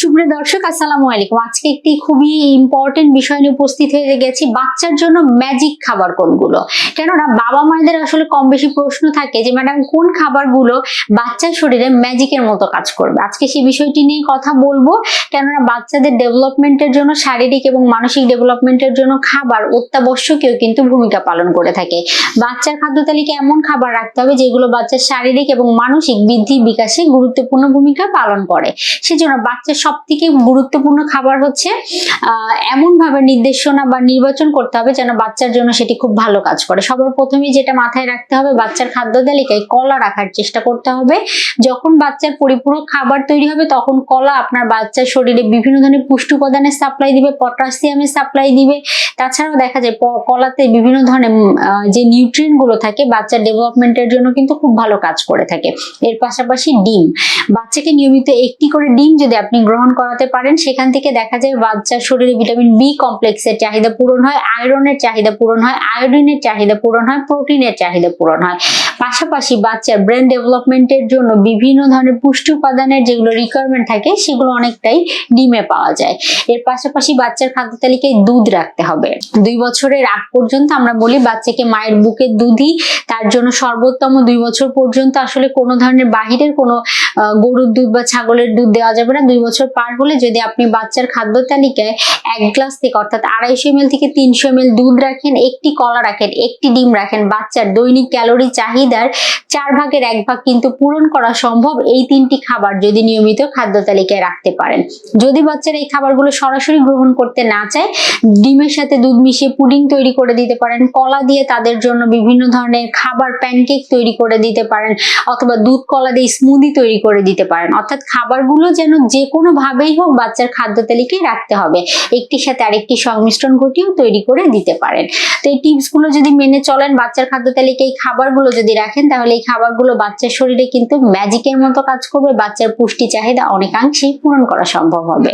সুপ্রিয় দর্শক, আসসালামু আলাইকুম। আজকে একটি খুবই ইম্পর্টেন্ট বিষয় নিয়ে উপস্থিত হয়ে গেছি, বাচ্চার জন্য ম্যাজিক খাবার কোনগুলো? কেননা বাবা মায়েদের আসলে কম বেশি প্রশ্ন থাকে যে, ম্যাডাম, কোন খাবারগুলো বাচ্চার শরীরে ম্যাজিকের মতো কাজ করবে? আজকে সেই বিষয়টি নিয়ে কথা বলব। কেননা বাচ্চাদের ডেভেলপমেন্টের জন্য, শারীরিক এবং মানসিক ডেভেলপমেন্টের জন্য খাবার অত্যাবশ্যকীয় কিন্তু ভূমিকা পালন করে থাকে। বাচ্চার খাদ্য তালিকায় এমন খাবার রাখতে হবে যেগুলো বাচ্চার শারীরিক এবং মানসিক বৃদ্ধি বিকাশে গুরুত্বপূর্ণ ভূমিকা পালন করে। সেজন্য বাচ্চার সব থেকে গুরুত্বপূর্ণ খাবার হচ্ছে আহ, এমন ভাবে নির্দেশনা বা নির্বাচন করতে হবে যেন বাচ্চার জন্য সেটি খুব ভালো কাজ করে। সবার প্রথমে যেটা মাথায় রাখতে হবে বাচ্চার খাদ্য তালিকায় কলা রাখার চেষ্টা করতে হবে। যখন বাচ্চার পরিপূরক খাবার তৈরি হবে তখন কলা আপনার বাচ্চার শরীরে বিভিন্ন ধরনের পুষ্টি উপাদানের সাপ্লাই দিবে পটাশিয়ামের সাপ্লাই দিবে তাছাড়াও দেখা যায় কলাতে বিভিন্ন ধরনের যে নিউট্রিয়েন্টগুলো থাকে, বাচ্চার ডেভেলপমেন্টের জন্য কিন্তু খুব ভালো কাজ করে থাকে। এর পাশাপাশি ডিম। বাচ্চাকে নিয়মিত একটি করে ডিম যদি আপনি গ্রহণ করাতে পারেন, সেখান থেকে দেখা যায় বাচ্চার শরীরে ভিটামিন বি কমপ্লেক্সের চাহিদা পূরণ হয় আয়রনের চাহিদা পূরণ হয় আয়োডিনের চাহিদা পূরণ হয় প্রোটিনের চাহিদা পূরণ হয়। পাশাপাশি বাচ্চার ব্রেন ডেভেলপমেন্টের জন্য বিভিন্ন ধরনের পুষ্টি উপাদানের যেগুলো রিকোয়ারমেন্ট থাকে, সেগুলো অনেকটাই ডিমে পাওয়া যায়। এর পাশাপাশি বাচ্চার খাদ্য তালিকায় দুধ রাখতে হবে। দুই বছরের আগ পর্যন্ত আমরা বলি বাচ্চাকে মায়ের বুকের দুধই তার জন্য সর্বোত্তম দুই বছর পর্যন্ত আসলে কোনো ধরনের বাহিরের কোনো গরুর দুধ বা ছাগলের দুধ দেওয়া যাবে না। দুই বছর পার হলে যদি আপনি বাচ্চার খাদ্য তালিকায় এক গ্লাস থেকে, অর্থাৎ আড়াইশো এম থেকে তিনশো এম দুধ রাখেন, একটি কলা রাখেন, একটি ডিম রাখেন, বাচ্চার দৈনিক ক্যালোরি চাহিদার চার ভাগের এক ভাগ কিন্তু পূরণ করা সম্ভব এই তিনটি খাবার যদি নিয়মিত খাদ্য তালিকায় রাখতে পারেন। যদি বাচ্চারা এই খাবারগুলো সরাসরি গ্রহণ করতে না চায়, ডিমের সাথে দুধ মিশিয়ে পুডিং তৈরি করে দিতে পারেন, কলা দিয়ে তাদের জন্য বিভিন্ন ধরনের খাবার প্যানকেক তৈরি করে দিতে পারেন, অথবা দুধ কলা দিয়ে স্মুদি তৈরি করে দিতে পারেন। অর্থাৎ খাবারগুলো যেন যে কোনো ভাবেই হোক বাচ্চার খাদ্য তালিকায় রাখতে হবে। একটির সাথে আরেকটি সংমিশ্রণ ঘটিয়েও তৈরি করে দিতে পারেন। তো এই টিপসগুলো যদি মেনে চলেন, বাচ্চার খাদ্য তালিকায় এই খাবারগুলো যদি রাখেন, তাহলে এই খাবারগুলো বাচ্চার শরীরে কিন্তু ম্যাজিকের মতো কাজ করবে, বাচ্চার পুষ্টি চাহিদা অনেকাংশেই পূরণ করা সম্ভব হবে।